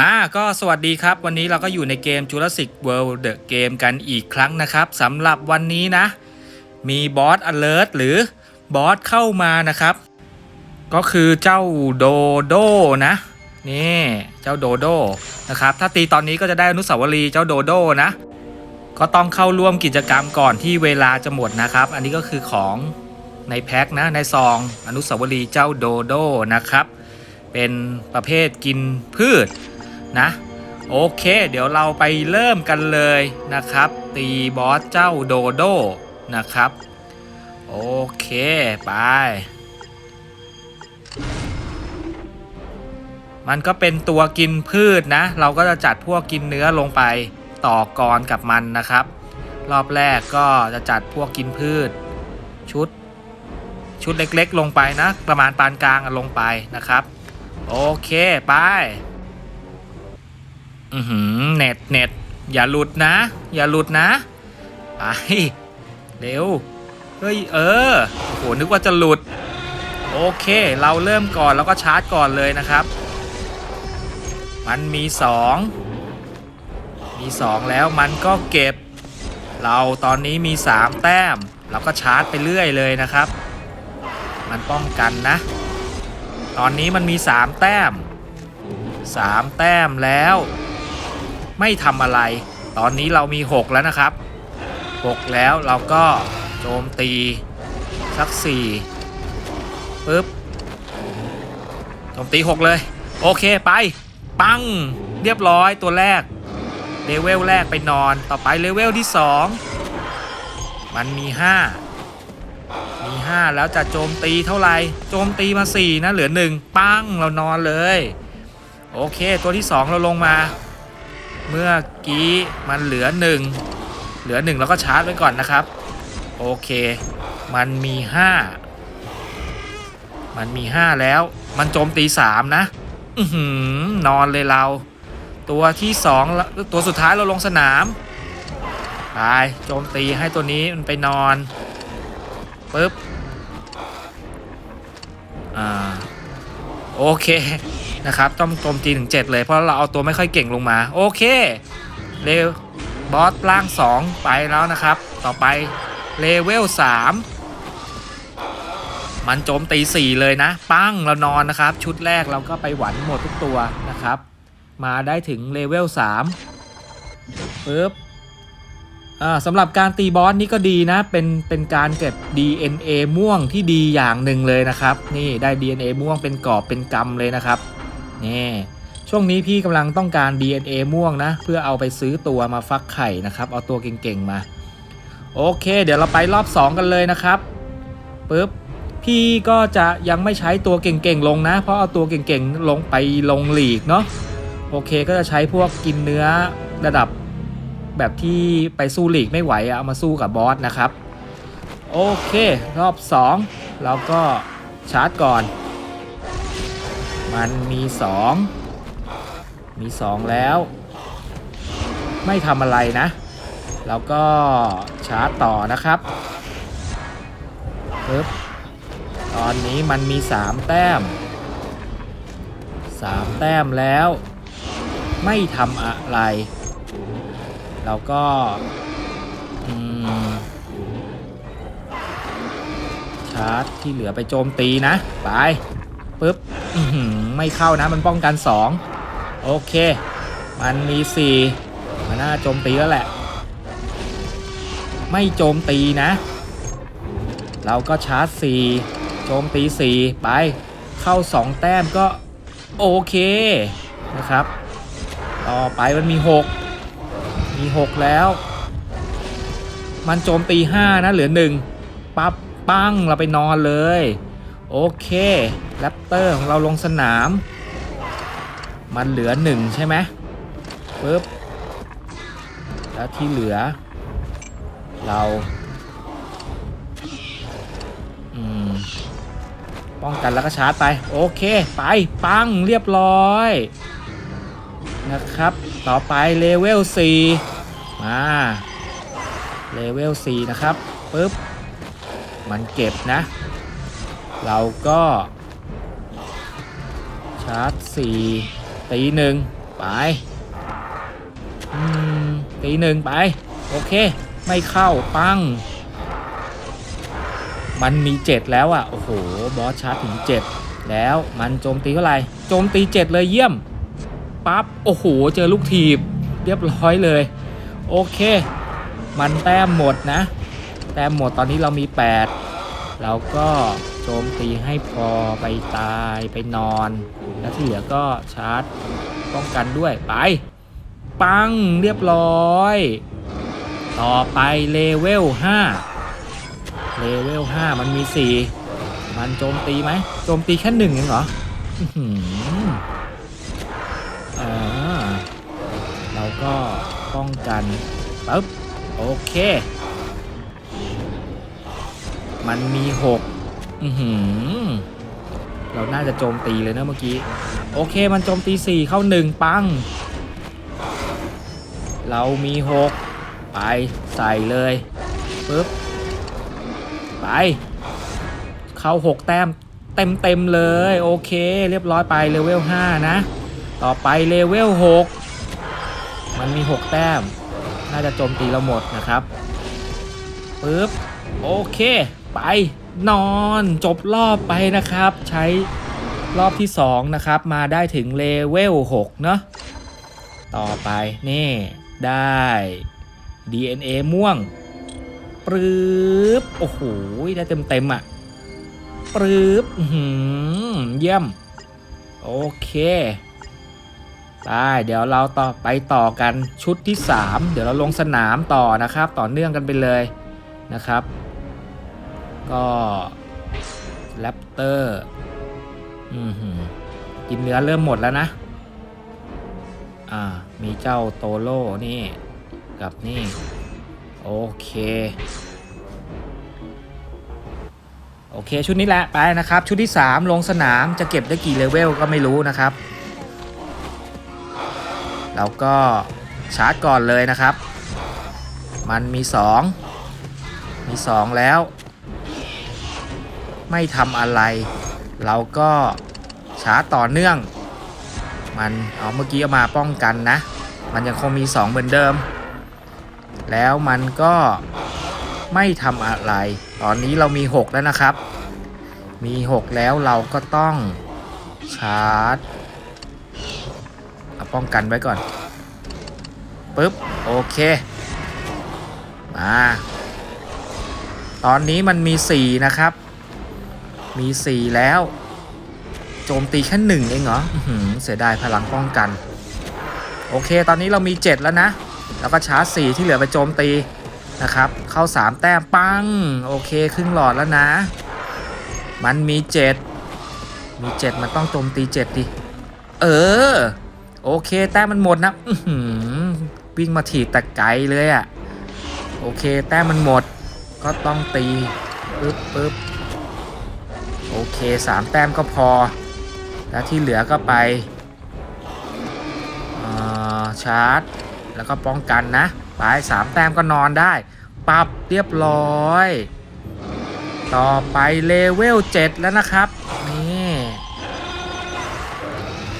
อ่าก็สวัสดีครับ วันนี้เราก็อยู่ในเกม Jurassic World The Game กันอีกครั้งนะครับสำหรับวันนี้นะ มีบอส alert หรือบอสเข้ามานะครับ ก็คือเจ้าโดโดนะ นี่เจ้าโดโดนะครับ ถ้าตีตอนนี้ก็จะได้อนุสาวรีย์เจ้าโดโดนะ ก็ต้องเข้าร่วมกิจกรรมก่อนที่เวลาจะหมดนะครับ อันนี้ก็คือของ ในแพ็คนะในซองอนุสาวรีย์เจ้าโดโดนะครับ เป็นประเภทกินพืชนะโอเค เดี๋ยวเราไปเริ่มกันเลยนะครับ ตีบอสเจ้าโดโดนะครับ โอเคไป มันก็เป็นตัวกินพืชนะ เราก็จะจัดพวกกินเนื้อลงไปต่อกรกับมันนะครับ รอบแรกก็จะจัดพวกกินพืช ชุด ชุดเล็กๆ ลงไปนะ ประมาณปานกลางลงไปนะครับ โอเคไปอือหือเน็ตเน็ตอย่าหลุดนะ อย่าหลุดนะไปเร็วเฮ้ยเออโหนึกว่าจะหลุด โอเค เราเริ่มก่อนแล้วก็ชาร์จก่อนเลยนะครับ มันมีสองมีสองแล้วมันก็เก็บ เราตอนนี้มีสามแต้ม เราก็ชาร์จไปเรื่อยเลยนะครับ มันป้องกันนะ ตอนนี้มันมีสามแต้มสามแต้มแล้ว ไม่ทำอะไร ตอนนี้เรามี 6 แล้วนะครับ 6 แล้วเราก็โจมตีสัก4ปึ๊บโจมตี 6 เลย โอเคไป ปัง เรียบร้อยตัวแรกเลเวลแรกไปนอนต่อไปเลเวลที่ 2 มันมี5มี 5 แล้วจะโจมตีเท่าไหร่โจมตีมา 4 นะ เหลือ 1 ปั้งเรานอนเลย โอเค ตัวที่ 2 เราลงมา เมื่อกี้มันเหลือ 1 เหลือ 1 แล้วก็ชาร์จไว้ก่อนนะครับ โอเค มันมี 5 มันมี 5 แล้ว มันโจมตี 3 นะอือหือนอนเลยเรา ตัวที่ 2 ตัวสุดท้ายเราลงสนามไปโจมตีให้ตัวนี้มันไปนอนปึ๊บ อ่าโอเคนะครับ ต้องโจมตีถึง 7 เลยเพราะเราเอาตัวไม่ค่อยเก่งลงมา โอเคเร็วบอสล่าง 2 ไปแล้วนะครับ ต่อไปเลเวล 3 มันโจมตี 4 เลยนะ ปั้งเรานอนนะครับ ชุดแรกเราก็ไปหวันหมดทุกตัวนะครับ มาได้ถึงเลเวล 3ปึ๊บ สำหรับการตีบอสนี่ก็ดีนะ เป็นเป็นการเก็บ DNA ม่วงที่ดีอย่างหนึ่งเลยนะครับ นี่ได้ DNA ม่วงเป็นกอบเป็นกำเลยนะครับนี่ช่วงนี้พี่กำลังต้องการ DNA ม่วงนะ เพื่อเอาไปซื้อตัวมาฟักไข่นะครับ เอาตัวเก่งๆมา โอเค เดี๋ยวเราไปรอบ 2 กันเลยนะครับปึ๊บพี่ก็จะยังไม่ใช้ตัวเก่งๆลงนะ เพราะเอาตัวเก่งๆลงไปลงหลีกเนาะโอเคก็จะใช้พวกกินเนื้อระดับ แบบที่ไปสู้ลีกไม่ไหวเอามาสู้กับบอสนะครับ โอเค รอบ 2 เราก็ชาร์จก่อน มันมี 2 มี 2 แล้ว ไม่ทำอะไรนะ แล้วก็ชาร์จต่อนะครับปึ๊บตอนนี้มันมี 3 แต้ม 3 แต้มแล้ว ไม่ทำอะไร แล้วก็ชาร์จที่เหลือไปโจมตีนะ ไปปึ๊บไม่เข้านะมันป้องกัน 2 โอเค มันมี 4 มันน่าโจมตีแล้วแหละ ไม่โจมตีนะ เราก็ชาร์จ 4 โจมตี 4 ไป เข้า 2 แต้มก็โอเคนะครับ ต่อไปมันมี 6 มี 6 แล้ว มันโจมตี 5 นะ เหลือ 1 ปั๊บปั้งเราไปนอนเลย โอเคแรปเตอร์ของเราลงสนาม มันเหลือ 1 ใช่ไหมปึ๊บแล้วที่เหลือ เราป้องกันแล้วก็ชาร์จไป โอเค ไป ปั้งเรียบร้อย นะครับ ต่อไปเลเวล4มาเลเวล4นะครับปึ๊บ มันเก็บนะ เราก็ชาร์จสี่ตีหนึ่งไปตีหนึ่งไป โอเค ไม่เข้าปัง มันมีเจ็ดแล้วอะ่ะ โอ้โห บอสชาร์จถึงเจ็ดแล้วมันโจมตีเท่าไหร่ โจมตีเจ็ดเลยเยี่ยม ปั๊บ โอ้โห เจอลูกทีบ เรียบร้อยเลย โอเค มันแต้มหมดนะ แต้มหมดตอนนี้เรามี 8 เราก็โจมตีให้พอไปตายไปนอน แล้วที่เหลือก็ชาร์จป้องกันด้วยไป ปังเรียบร้อย ต่อไปเลเวล5เลเวล5มันมี 4 มันโจมตีไหมโจมตีแค่หนึ่งเองเหรอ ก็ป้องกันปึ๊บโอเค มันมีหกอือหือเราน่าจะโจมตีเลยนะเมื่อกี้ โอเคมันโจมตีสี่เข้าหนึ่งปัง เรามีหกไปใส่เลยปึ๊บไปเข้าหกแต้มเต็มเต็มเลย โอเค เรียบร้อยไปเลเวล5นะ ต่อไปเลเวล6 มันมี 6 แต้ม น่าจะโจมตีเราหมดนะครับปึ๊บโอเค ไปนอนจบรอบไปนะครับ ใช้รอบที่ 2 นะครับ มาได้ถึงเลเวล6เนาะต่อไปนี่ได้ DNA ม่วงปรื๊บโอ้โหได้เต็มเต็มๆอะ่ะปรื๊บหือเยี่ยม โอเค ได้เดี๋ยวเราต่อไปต่อกันชุดที่ 3 เดี๋ยวเราลงสนามต่อนะครับ ต่อเนื่องกันไปเลยนะครับ ก็แรปเตอร์อือหือกินเนื้อเริ่มหมดแล้วนะ อ่า มีเจ้าโตโร่นี่ กับนี่ โอเค โอเคชุดนี้แหละไปนะครับ ชุดที่ 3 ลงสนามจะเก็บได้กี่เลเวลก็ไม่รู้นะครับ เราก็ชาร์จก่อนเลยนะครับ มันมี 2 มี 2 แล้ว ไม่ทำอะไร เราก็ชาร์จต่อเนื่อง มันเอาเมื่อกี้เอามาป้องกันนะ มันยังคงมี 2 เหมือนเดิม แล้วมันก็ไม่ทำอะไร ตอนนี้เรามี 6 แล้วนะครับ มี 6 แล้วเราก็ต้องชาร์จ ป้องกันไว้ก่อนปึ๊บโอเคมาตอนนี้มันมี 4 นะครับ มี 4 แล้ว โจมตีแค่หนึ่งเองเหรออเสียดายพลังป้องกัน โอเค ตอนนี้เรามี 7 แล้วนะ แล้วก็ชาร์จ 4 ที่เหลือไปโจมตีนะครับ เข้า 3 แต้มปัง โอเค ครึ่งหลอดแล้วนะ มันมี 7 มี 7 มันต้องโจมตี 7 ดิ เออ โอเคแต้มมันหมดนะวิ่งมาถีบแต่ไกลเลยอะ่ะโอเคแต้มมันหมด ก็ต้องตีปึ๊บปึ๊บโอเคสามแต้มก็พอ แล้วที่เหลือก็ไปชาร์จ แล้วก็ป้องกันนะไปสามแต้มก็นอนได้ ปรับเรียบร้อย ต่อไปเลเวล 7 แล้วนะครับ นี่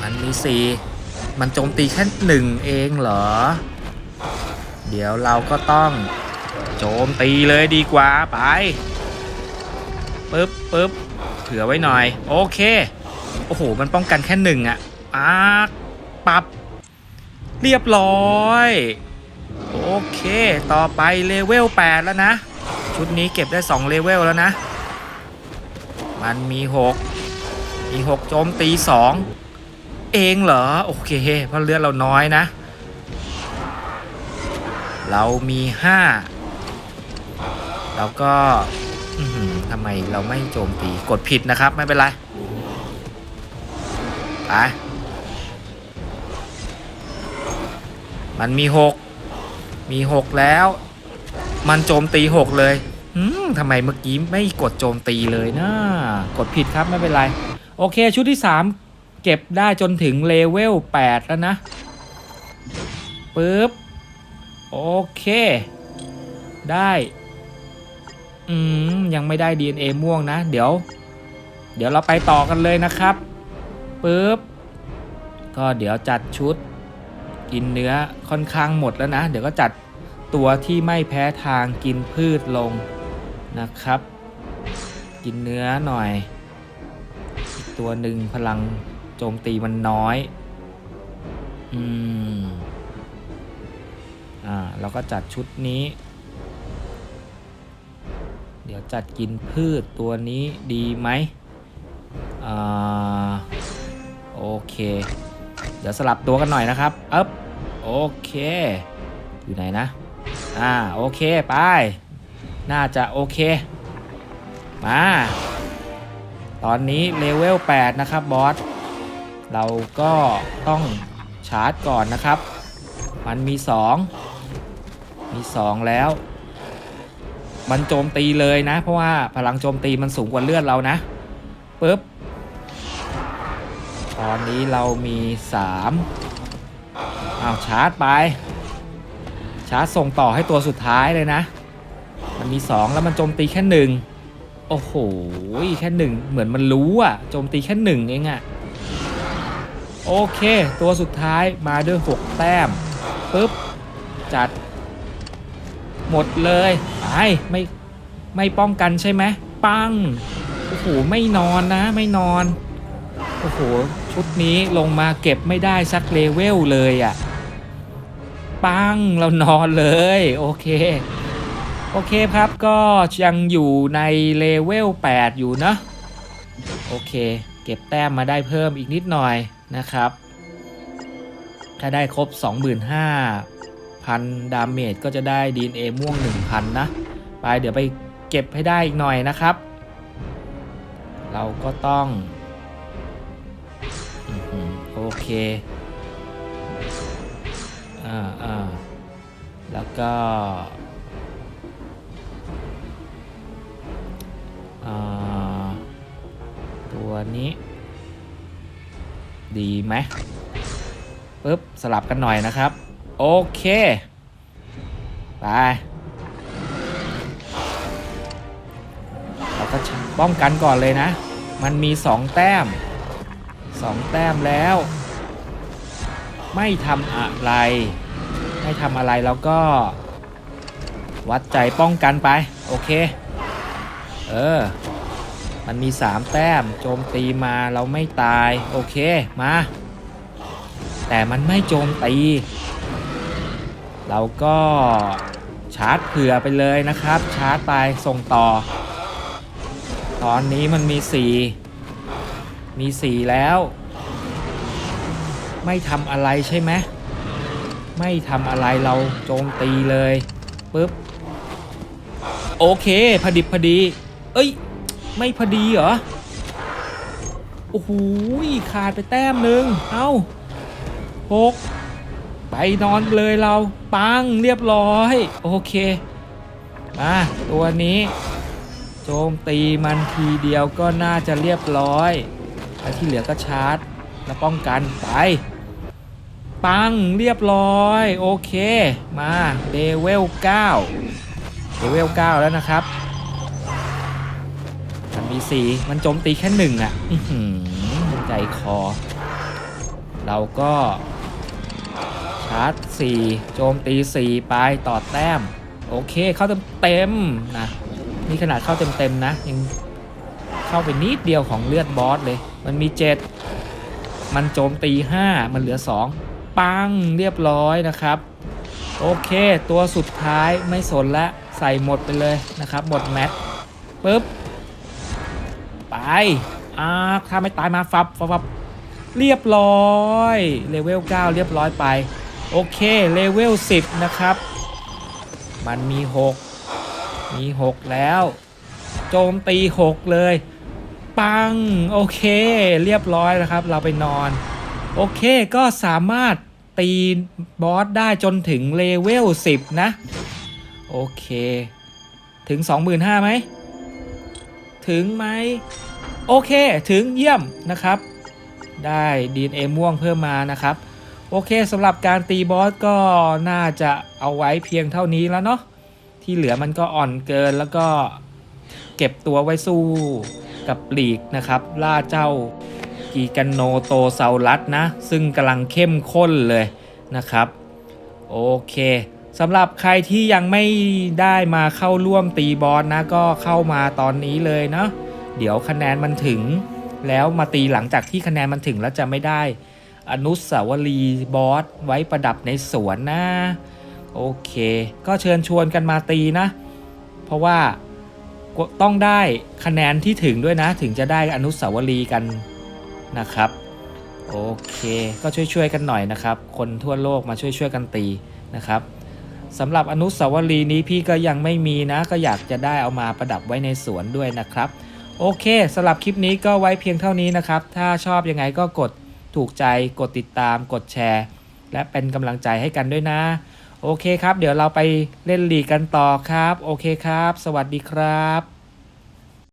มันมี 4 มันโจมตีแค่หนึ่งเองเหรอ เดี๋ยวเราก็ต้องโจมตีเลยดีกว่าไปปึ๊บปึ๊บเผื่อไว้หน่อย โอเค โอ้โห มันป้องกันแค่หนึ่งอะปากปับ เรียบร้อย โอเค ต่อไปเลเวล 8 แล้วนะ ชุดนี้เก็บได้ 2 เลเวลแล้วนะ มันมี 6 มี 6 โจมตี 2 เองเหรอ โอเค เพราะเลือดเราน้อยนะ เรามี5แล้วก็ทำไมเราไม่โจมตีกดผิดนะครับ ไม่เป็นไร ไป มันมี6มี6แล้ว มันโจมตี6เลยทำไมเมื่อกี้ไม่กดโจมตีเลยนะ กดผิดครับไม่เป็นไร โอเคชุดที่3 เก็บได้จนถึงเลเวล 8 แล้วนะปึ๊บ โอเค ได้ อืม ยังไม่ได้ DNA ม่วงนะ เดี๋ยว เดี๋ยวเราไปต่อกันเลยนะครับปึ๊บ ก็เดี๋ยวจัดชุด กินเนื้อค่อนข้างหมดแล้วนะ เดี๋ยวก็จัดตัวที่ไม่แพ้ทางกินพืชลงนะครับ กินเนื้อหน่อย อีกตัวหนึ่งพลัง จมตีมันน้อย อืม อ่าเราก็จัดชุดนี้ เดี๋ยวจัดกินพืชตัวนี้ดีไหมอ่าโอเค เดี๋ยวสลับตัวกันหน่อยนะครับอึ๊บโอเค อยู่ไหนนะ อ่า โอเค ไป น่าจะโอเค มา ตอนนี้เลเวล 8 นะครับ บอส เราก็ต้องชาร์จก่อนนะครับ มันมี 2 มี 2 แล้ว มันโจมตีเลยนะ เพราะว่าพลังโจมตีมันสูงกว่าเลือดเรานะปึ๊บตอนนี้เรามี3อ้าวชาร์จไป ชาร์จส่งต่อให้ตัวสุดท้ายเลยนะ มันมี 2 แล้วมันโจมตีแค่หนึ่งโอ้โห แค่หนึ่งเหมือนมันรู้อะโจมตีแค่หนึ่งเองอะ โอเค ตัวสุดท้ายมาด้วย 6 แต้มปึ๊บ จัด หมดเลยไปไม่ไม่ป้องกันใช่ไหมปังโอ้โหไม่นอนนะ ไม่นอนโอ้โหชุดนี้ลงมาเก็บไม่ได้สักเลเวลเลยอะ่ะปังเรานอนเลยโอเคโอเคครับก็ยังอยู่ในเลเวล8อยู่นะโอเค เก็บแต้มมาได้เพิ่มอีกนิดหน่อย นะครับ ถ้าได้ครบ 25,000พันดาเมจก็จะได้ DNA ม่วง 1,000 นะ ไปเดี๋ยวไปเก็บให้ได้อีกหน่อยนะครับ เราก็ต้องอโอเคอ่าอ่าแล้วก็อ่าตัวนี้ ดีไหมปึ๊บสลับกันหน่อยนะครับ โอเค ไป เราก็ป้องกันก่อนเลยนะ มันมี 2 แต้ม 2 แต้มแล้ว ไม่ทำอะไร ไม่ทำอะไรแล้วก็ วัดใจป้องกันไป โอเค เออ มันมี 3 แต้ม โจมตีมาเราไม่ตาย โอเค มา แต่มันไม่โจมตี เราก็ชาร์จเผื่อไปเลยนะครับ ชาร์จไปส่งต่อ ตอนนี้มันมี 4 มี 4 แล้ว ไม่ทำอะไรใช่ไหมไม่ทำอะไรเราโจมตีเลยปึ๊บโอเคพอดิบพอดี เอ้ย ไม่พอดีเหรอ โอ้โหขาดไปแต้มหนึ่งเอ้าหกไปนอนเลยเรา ปังเรียบร้อย โอเค มาตัวนี้ โจมตีมันทีเดียวก็น่าจะเรียบร้อยแล้วที่เหลือก็ชาร์จ แล้วป้องกันไป ปังเรียบร้อย โอเค มาเลเวล9เลเวล9แล้วนะครับ มันมีสีมันโจมตีแค่หนึ่งอะหือใจคอ เราก็ชาร์จ4โจมตี4ไปต่อแต้ม โอเคเข้าเต็มเต็มนะนี่ขนาดเข้าเต็มเต็มนะยังเข้าไปนิดเดียวของเลือดบอสเลย มันมี7มันโจมตี5มันเหลือ2ปังเรียบร้อยนะครับ โอเค ตัวสุดท้ายไม่สนละใส่หมดไปเลยนะครับ หมดแมทปุ๊บ ไปอ่าถ้าไม่ตายมาฟับฟับฟบเรียบร้อยเลเวล9เรียบร้อยไป โอเคเลเวล10 นะครับ มันมี 6 มี 6 แล้ว โจมตี 6 เลย ปัง โอเค เรียบร้อยนะครับ เราไปนอน โอเคก็สามารถตีบอสได้จนถึงเลเวล10 นะ โอเค ถึง 25,000ไหม ถึงไหม โอเคถึงเยี่ยมนะครับ ได้ DNA ม่วงเพิ่มมานะครับ โอเคสำหรับการตีบอสก็น่าจะเอาไว้เพียงเท่านี้แล้วเนาะที่เหลือมันก็อ่อนเกินแล้วก็เก็บตัวไว้สู้กับลีกนะครับ ล่าเจ้ากีกันโนโตเซารัสนะ ซึ่งกำลังเข้มข้นเลยนะครับ โอเคสำหรับใครที่ยังไม่ได้มาเข้าร่วมตีบอสนะ ก็เข้ามาตอนนี้เลยเนาะ เดี๋ยวคะแนนมันถึง แล้วมาตีหลังจากที่คะแนนมันถึงแล้วจะไม่ได้ อนุสาวรีย์บอสไว้ประดับในสวนนะโอเค ก็เชิญชวนกันมาตีนะ เพราะว่าต้องได้คะแนนที่ถึงด้วยนะ ถึงจะได้อนุสาวรีย์กันนะครับ โอเค ก็ช่วยๆกันหน่อยนะครับ คนทั่วโลกมาช่วยๆกันตีนะครับสำหรับอนุสาวรีย์นี้พี่ก็ยังไม่มีนะ ก็อยากจะได้เอามาประดับไว้ในสวนด้วยนะครับ โอเคสำหรับคลิปนี้ก็ไว้เพียงเท่านี้นะครับ ถ้าชอบยังไงก็กดถูกใจ กดติดตาม กดแชร์ และเป็นกำลังใจให้กันด้วยนะ โอเคครับ เดี๋ยวเราไปเล่นลีกกันต่อครับ โอเคครับ สวัสดีครับ